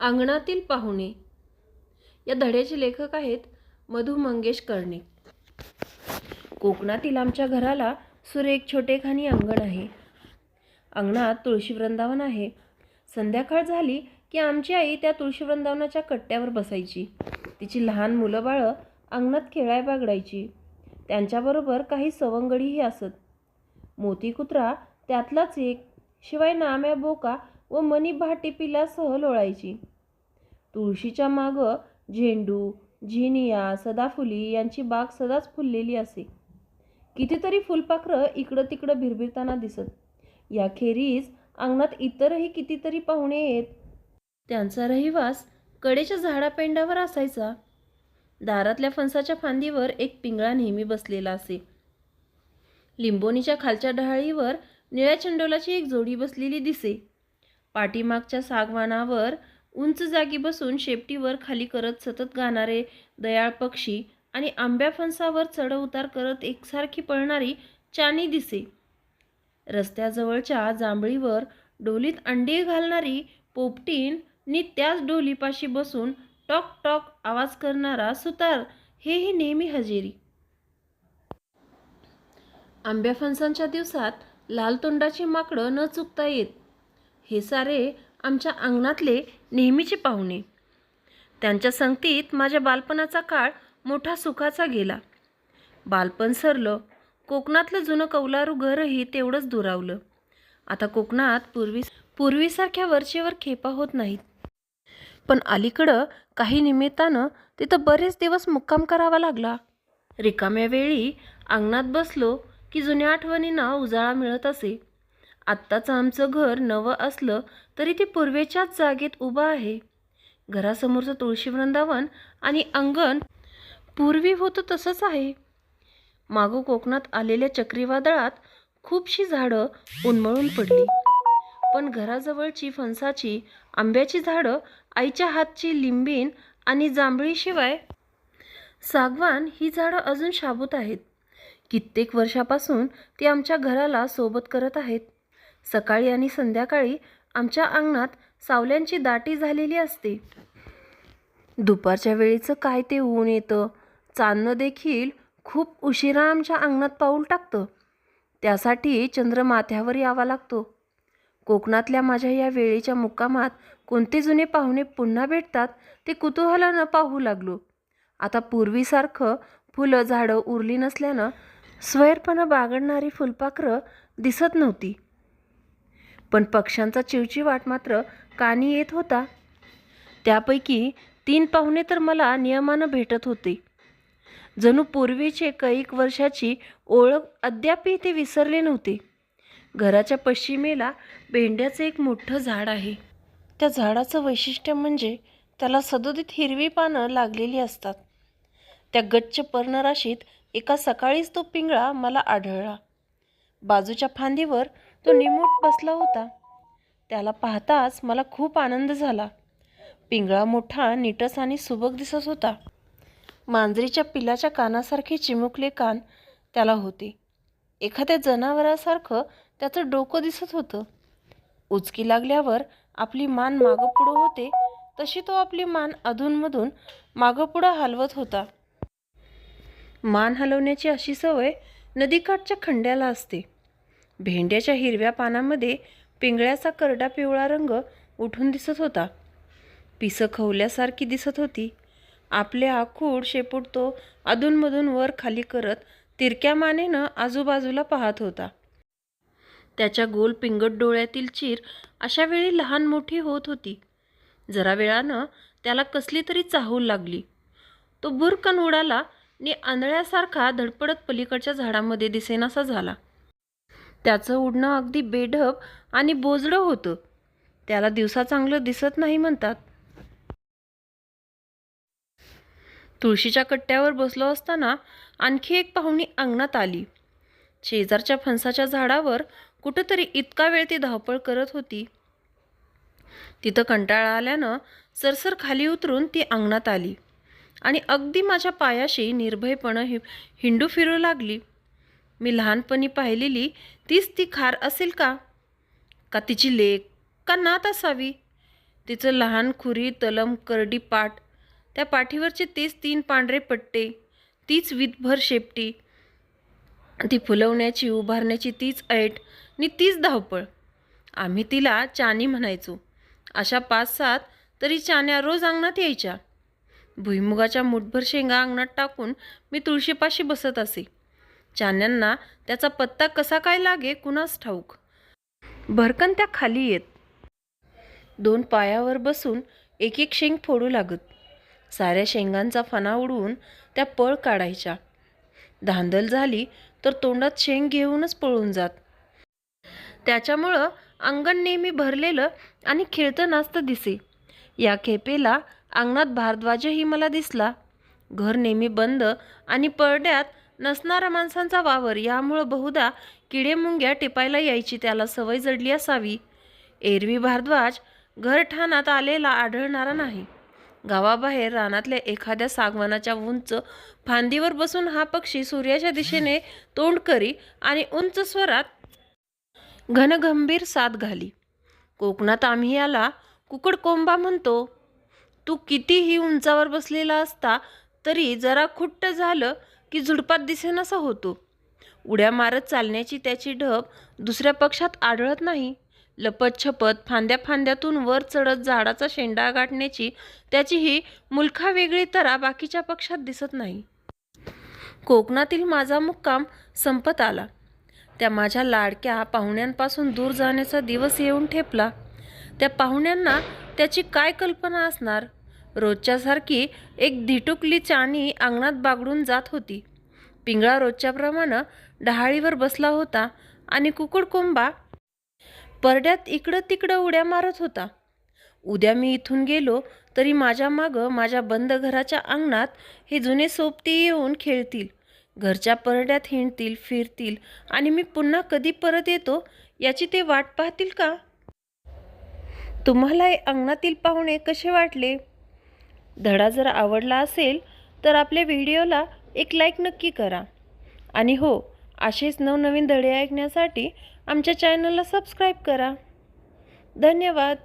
अंगणातील पाहुणे. या धड्याचे लेखक आहेत मधु मंगेश कर्णिक. कोकणातील आमच्या घराला सुरेख छोटेखानी अंगण आहे. अंगणात तुळशी वृंदावन आहे. संध्याकाळ झाली की आमची आई त्या तुळशी वृंदावनाच्या कट्ट्यावर बसायची. तिची लहान मुलं बाळं अंगणात खेळाय बागडायची. त्यांच्याबरोबर काही सवंगडीही असत. मोती कुत्रा त्यातलाच एक. शिवाय नाम्या बोका व मनी भाटीपिलासह लोळायची तुळशीच्या मागं झेंडू झिनिया सदाफुली यांची बाग सदाच फुललेली असे. कितीतरी फुलपाखरं इकडं तिकडं भिरभिरताना दिसत. याखेरीज अंगणात इतरही कितीतरी पाहुणे येत. त्यांचा रहिवास कडेच्या झाडापेंडावर असायचा. दारातल्या फणसाच्या फांदीवर एक पिंगळा नेहमी बसलेला असे. लिंबोनीच्या खालच्या डहाळीवर निळ्या चंडोलाची एक जोडी बसलेली दिसे. पाठीमागच्या सागवानावर उंच जागी बसून शेपटीवर खाली करत सतत गाणारे दयाळ पक्षी आणि आंब्या फणसावर चढउतार करत एकसारखी पळणारी चानी दिसे. रस्त्याजवळच्या जांभळीवर डोलीत अंडी घालणारी पोपटीन नि त्याच डोलीपाशी बसून टॉक टॉक आवाज करणारा सुतार हेही नेहमी हजेरी. आंब्या फणसांच्या दिवसात लाल तोंडाची माकडं न चुकता येत. हे सारे आमच्या अंगणातले नेहमीचे पाहुणे. त्यांच्या संगतीत माझ्या बालपणाचा काळ मोठा सुखाचा गेला. बालपण सरलं कोकणातलं जुनं कौलारू घरही तेवढंच दुरावलं. आता कोकणात पूर्वी पूर्वीसारख्या वरचेवर खेपा होत नाहीत. पण अलीकडं काही निमित्तानं तिथं बरेच दिवस मुक्काम करावा लागला. रिकाम्या वेळी अंगणात बसलो की जुन्या आठवणींना उजाळा मिळत असे. आत्ताचं आमचं घर नवं असलं तरी ते पूर्वेच्याच जागेत उभं आहे. घरासमोरचं तुळशी वृंदावन आणि अंगण पूर्वी होतं तसंच आहे. मागो कोकणात आलेल्या चक्रीवादळात खूपशी झाडं उन्मळून पडली. पण घराजवळची फणसाची आंब्याची झाडं आईच्या हातची लिंबीन आणि जांभळीशिवाय सागवान ही झाडं अजून शाबूत आहेत. कित्येक वर्षापासून ती आमच्या घराला सोबत करत आहेत. सकाळी आणि संध्याकाळी आमच्या अंगणात सावल्यांची दाटी झालेली असते. दुपारच्या वेळीचं काय ते ऊन येतं चांदणं देखील खूप उशिरा आमच्या अंगणात पाऊल टाकतं. त्यासाठी चंद्र माथ्यावर यावा लागतो. कोकणातल्या माझ्या या वेळेच्या मुक्कामात कोणते जुने पाहुणे पुन्हा भेटतात ते कुतूहलानं पाहू लागलो. आता पूर्वीसारखं फुलं झाडं उरली नसल्यानं स्वैरपणा बागडणारी फुलपाखरं दिसत नव्हती. पण पक्ष्यांचा चिवचिवाट मात्र कानी येत होता. त्यापैकी तीन पाहुणे तर मला नियमानं भेटत होते. जणू पूर्वीचे कैक वर्षाची ओळख अद्यापही ते विसरले नव्हते. घराच्या पश्चिमेला भेंड्याचं एक मोठं झाड आहे. त्या झाडाचं वैशिष्ट्य म्हणजे त्याला सदोदित हिरवी पानं लागलेली असतात. त्या गच्च पर्णराशीत एका सकाळीच तो पिंगळा मला आढळला. बाजूच्या फांदीवर तो निमूट बसला होता. त्याला पाहताच मला खूप आनंद झाला. पिंगळा मोठा नीटस आणि सुबक दिसत होता. मांजरीच्या पिलाच्या कानासारखे चिमुकले कान त्याला होते. एखाद्या जनावरासारखं त्याचं डोकं दिसत होतं. उचकी लागल्यावर आपली मान मागं पुढं होते तशी तो आपली मान अधूनमधून मागं पुढं हलवत होता. मान हलवण्याची अशी सवय नदीकाठच्या खंड्याला असते. भेंड्याच्या हिरव्या पानामध्ये पिंगळ्याचा करडा पिवळा रंग उठून दिसत होता. पिसं खवल्यासारखी दिसत होती. आपले आखूड शेपूट तो अधूनमधून वर खाली करत तिरक्या मानेनं आजूबाजूला पाहत होता. त्याच्या गोल पिंगट डोळ्यातील चीर अशा वेळी लहान मोठी होत होती. जरा वेळानं त्याला कसली तरी चाहूल लागली. तो भुरकन उडाला आणि आंधळ्यासारखा धडपडत पलीकडच्या झाडामध्ये दिसेनासा झाला. त्याचं उडणं अगदी बेढप आणि बोजडं होतं. त्याला दिवसा चांगलं दिसत नाही म्हणतात. तुळशीच्या कट्ट्यावर बसलो असताना आणखी एक पाहुणी अंगणात आली. शेजारच्या फणसाच्या झाडावर कुठंतरी इतका वेळ ती धावपळ करत होती. तिथं कंटाळा आल्यानं सरसर खाली उतरून ती अंगणात आली आणि अगदी माझ्या पायाशी निर्भयपणं हि हिंडू फिरू लागली. मी लहानपणी पाहिलेली तीच ती खार असेल का? का तिची लेक? का नात असावी? तिचं लहान खुरी तलम करडी पाठ त्या पाठीवरचे तेच तीन पांढरे पट्टे तीच विधभर शेपटी ती फुलवण्याची उभारण्याची तीच ऐट आणि तीच धावपळ. आम्ही तिला चानी म्हणायचो. अशा पाच सात तरी चान्या रोज अंगणात यायच्या. भुईमुगाच्या मुठभर शेंगा अंगणात टाकून मी तुळशीपाशी बसत असे. चाण्यांना त्याचा पत्ता कसा काय लागे कुणास ठाऊक? भरकन त्या खाली येत. दोन पायावर बसून एक एक शेंग फोडू लागत. साऱ्या शेंगांचा फणा उडवून त्या पळ काढायच्या. धांदल झाली तर तोंडात शेंग घेऊनच पळून जात. त्याच्यामुळं अंगण नेहमी भरलेलं आणि खेळतं नाचतं दिसे. या खेपेला अंगणात भारद्वाजही मला दिसला. घर नेहमी बंद आणि पडद्यात नसणारा माणसांचा वावर यामुळं बहुधा किडेमुंग्या टिपायला यायची त्याला सवय जडली असावी. एरवी भारद्वाज घर ठाणात आलेला आढळणारा नाही. गावाबाहेर रानातल्या एखाद्या सागवानाच्या उंच फांदीवर बसून हा पक्षी सूर्याच्या दिशेने तोंड करी आणि उंच स्वरात घनगंभीर साथ घाली. कोकणात आम्ही याला कुकडकोंबा म्हणतो. तू कितीही उंचावर बसलेला असता तरी जरा खुट्ट झालं की झुडपात दिसेनासा होतो. उड्या मारत चालण्याची त्याची ढब दुसऱ्या पक्षात आढळत नाही. लपत छपत फांद्या फांद्यातून वर चढत झाडाचा शेंडा गाठण्याची त्याची ही मुलखा वेगळी तरा बाकीच्या पक्षात दिसत नाही. कोकणातील माझा मुक्काम संपत आला. त्या माझ्या लाडक्या पाहुण्यांपासून दूर जाण्याचा दिवस येऊन ठेपला. त्या पाहुण्यांना त्याची काय कल्पना असणार? रोजच्यासारखी एक धिटुकली चानी अंगणात बागडून जात होती. पिंगळा रोजच्याप्रमाणे डहाळीवर बसला होता आणि कुकुडकोंबा परड्यात इकडं तिकडं उड्या मारत होता. उद्या मी इथून गेलो तरी माझ्या मागं माझ्या बंद घराच्या अंगणात हे जुने सोबती येऊन खेळतील. घरच्या परड्यात हिंडतील फिरतील आणि मी पुन्हा कधी परत येतो याची ते वाट पाहतील का? तुम्हाला हे अंगणातील पाहुणे कसे वाटले? धडा जर आवडला असेल तर आपल्या व्हिडिओला एक लाईक नक्की करा. आणि हो असेच नवनवीन धडे ऐकण्यासाठी आमच्या चॅनलला सबस्क्राईब करा. धन्यवाद!